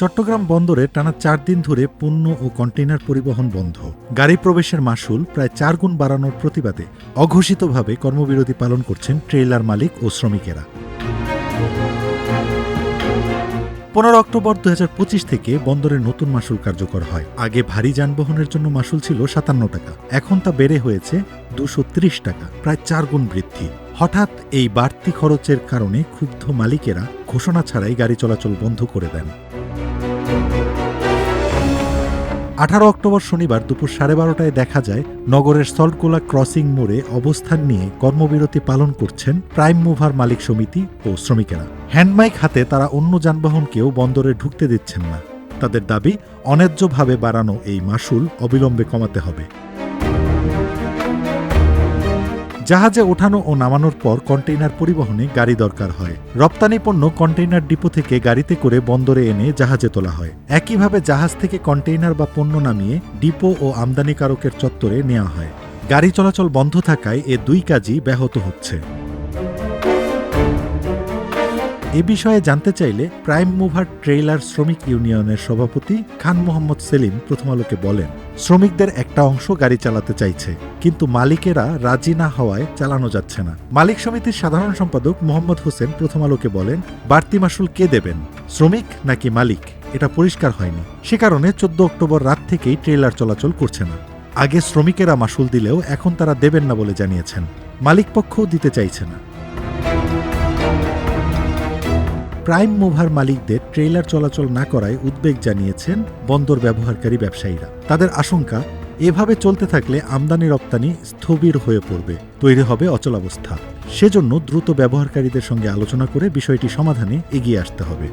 চট্টগ্রাম বন্দরে টানা চার দিন ধরে পণ্য ও কন্টেইনার পরিবহন বন্ধ। গাড়ি প্রবেশের মাসুল প্রায় চার গুণ বাড়ানোর প্রতিবাদে অঘোষিতভাবে কর্মবিরতি পালন করছেন ট্রেলার মালিক ও শ্রমিকেরা। পনেরো অক্টোবর দু হাজার পঁচিশ থেকে বন্দরের নতুন মাসুল কার্যকর হয়। আগে ভারী যানবাহনের জন্য মাসুল ছিল সাতান্ন টাকা। এখন তা বেড়ে হয়েছে দুশো টাকা, প্রায় চার গুণ বৃদ্ধি। হঠাৎ এই বাড়তি খরচের কারণে ক্ষুব্ধ মালিকেরা ঘোষণা ছাড়াই গাড়ি চলাচল বন্ধ করে দেন। আঠারো অক্টোবর শনিবার দুপুর সাড়ে বারোটায় দেখা যায়, নগরের সল্টকোলা ক্রসিং মোড়ে অবস্থান নিয়ে কর্মবিরতি পালন করছেন প্রাইম মুভার মালিক সমিতি ও শ্রমিকেরা। হ্যান্ডমাইক হাতে তারা অন্য যানবাহনকেও বন্দরে ঢুকতে দিচ্ছেন না। তাদের দাবি, অন্যায্যভাবে বাড়ানো এই মাসুল অবিলম্বে কমাতে হবে। জাহাজে ওঠানো ও নামানোর পর কন্টেইনার পরিবহনে গাড়ি দরকার হয়। রপ্তানি পণ্য কন্টেইনার ডিপো থেকে গাড়িতে করে বন্দরে এনে জাহাজে তোলা হয়। একইভাবে জাহাজ থেকে কন্টেইনার বা পণ্য নামিয়ে ডিপো ও আমদানিকারকের চত্বরে নেওয়া হয়। গাড়ি চলাচল বন্ধ থাকায় এ দুই কাজই ব্যাহত হচ্ছে। এ বিষয়ে জানতে চাইলে প্রাইম মুভার ট্রেইলার শ্রমিক ইউনিয়নের সভাপতি খান মোহাম্মদ সেলিম প্রথম আলোকে বলেন, শ্রমিকদের একটা অংশ গাড়ি চালাতে চাইছে, কিন্তু মালিকেরা রাজি না হওয়ায় চালানো যাচ্ছে না। মালিক সমিতির সাধারণ সম্পাদক মোহাম্মদ হোসেন প্রথম আলোকে বলেন, বাড়তি মাসুল কে দেবেন, শ্রমিক নাকি মালিক? এটা পরিষ্কার হয়নি। সে কারণে চোদ্দ অক্টোবর রাত থেকেই ট্রেলার চলাচল করছে না। আগে শ্রমিকেরা মাসুল দিলেও এখন তারা দেবেন না বলে জানিয়েছেন। মালিকপক্ষও দিতে চাইছে না। প্রাইম মুভার মালিকদের ট্রেলার চলাচল না করায় উদ্বেগ জানিয়েছেন বন্দর ব্যবহারকারী ব্যবসায়ীরা। তাদের আশঙ্কা, এভাবে চলতে থাকলে আমদানি রপ্তানি স্থবির হয়ে পড়বে, তৈরি হবে অচলাবস্থা সেজন্য দ্রুত ব্যবহারকারীদের সঙ্গে আলোচনা করে বিষয়টি সমাধানে এগিয়ে আসতে হবে।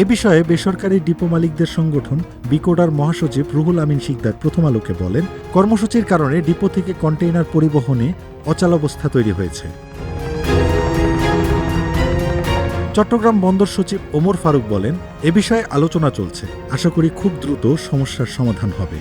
এ বিষয়ে বেসরকারি ডিপো মালিকদের সংগঠন বিকোডার মহাসচিব রুহুল আমিন শিকদার প্রথম আলোকে বলেন, কর্মসূচির কারণে ডিপো থেকে কন্টেইনার পরিবহনে অচলাবস্থা তৈরি হয়েছে। চট্টগ্রাম বন্দর সচিব ওমর ফারুক বলেন, এ বিষয়ে আলোচনা চলছে। আশা করি খুব দ্রুত সমস্যার সমাধান হবে।